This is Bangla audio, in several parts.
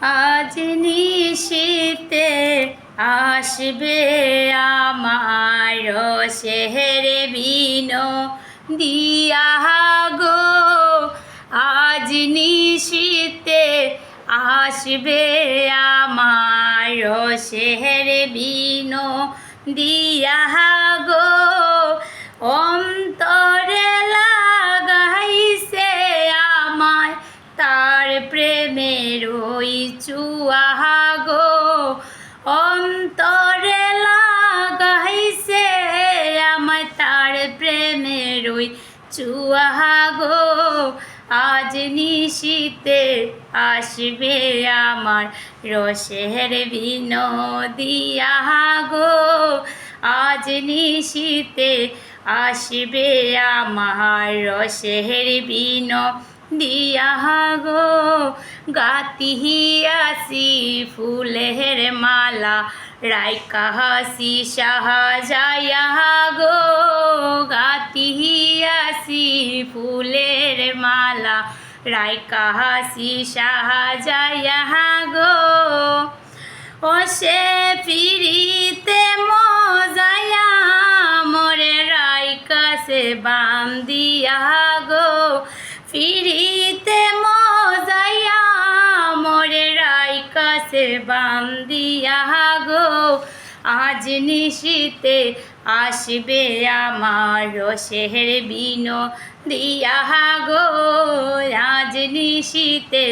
আজ নিশীতে আসবে আমার শেহর বিন দিয়া গো। আজ নিশীতে আসবে আমার শেহর বিন দিয়া গো। অন্তরে ওই চুয়াহা গো আজ নিশীতে আসবে আমার রসের বিনোদিয়া গো আজ নিশীতে আসবে আমার রসের বিন দিয়া গো গাতিহিয়াসি ফুলের মালা রাইকা হাসি সাহাজায়া গো গাতিহিয়াসি ফুলের মালা। রাইকা হাসি সাহাজায়া গো ও সে ফিরিতে মজায়া, মোরে রাইকা সে বান্দিয়া গো। ফিরিতে সে বান্দিয়া গো, আজ নিশীতে আসবে আমার রসের বিন দিয়া গো, আজ নিশীতে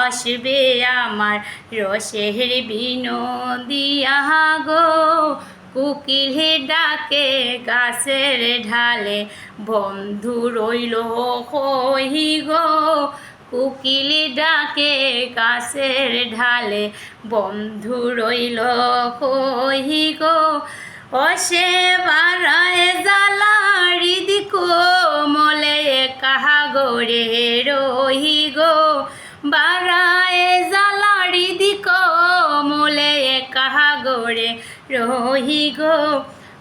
আসবে আমার রসের বিন দিয়া গো কুকিল ডাকে গাছের ঢালে, বন্ধু রইল কহি গো কুকিল ডাকে গাছের ঢালে, বন্ধু রইল কহি গো, অসে বারায় জালারি দিকো মলে কাহা গোরে রহি গো, বারায় জালারি দিকো মলে কাহা গোরে রহি গো।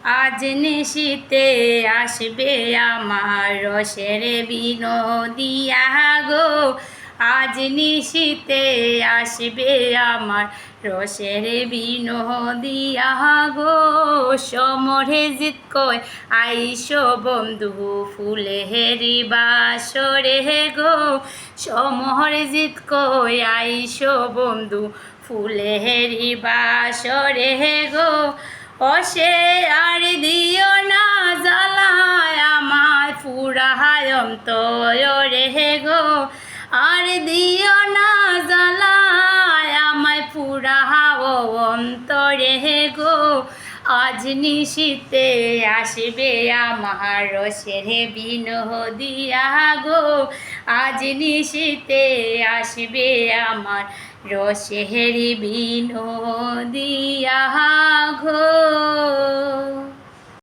আজ নিশীতে আসবে আমার রসের বিনোদিয়া গো আজ নিশীতে আসবে আমার রসের বিনোদিয়া গো সমরে জিত কয়, আইসো বন্ধু ফুলে হেরি বাসরে গো। সমরে জিত কয়, আইসো বন্ধু ফুলে হেরি বাসরে গো। অসে আর দিও না জালায় আমায় ফুরাহায়ম রেহে গো। আর দিও না জ্বালায় আমায় ফুরাহাও অন্তরে গো। আজ নিশীতে আসবে আমার রসের বিনোদিয়া গো। আজ নিশীতে আসবে আমার রসের বিনোদিয়া ঘো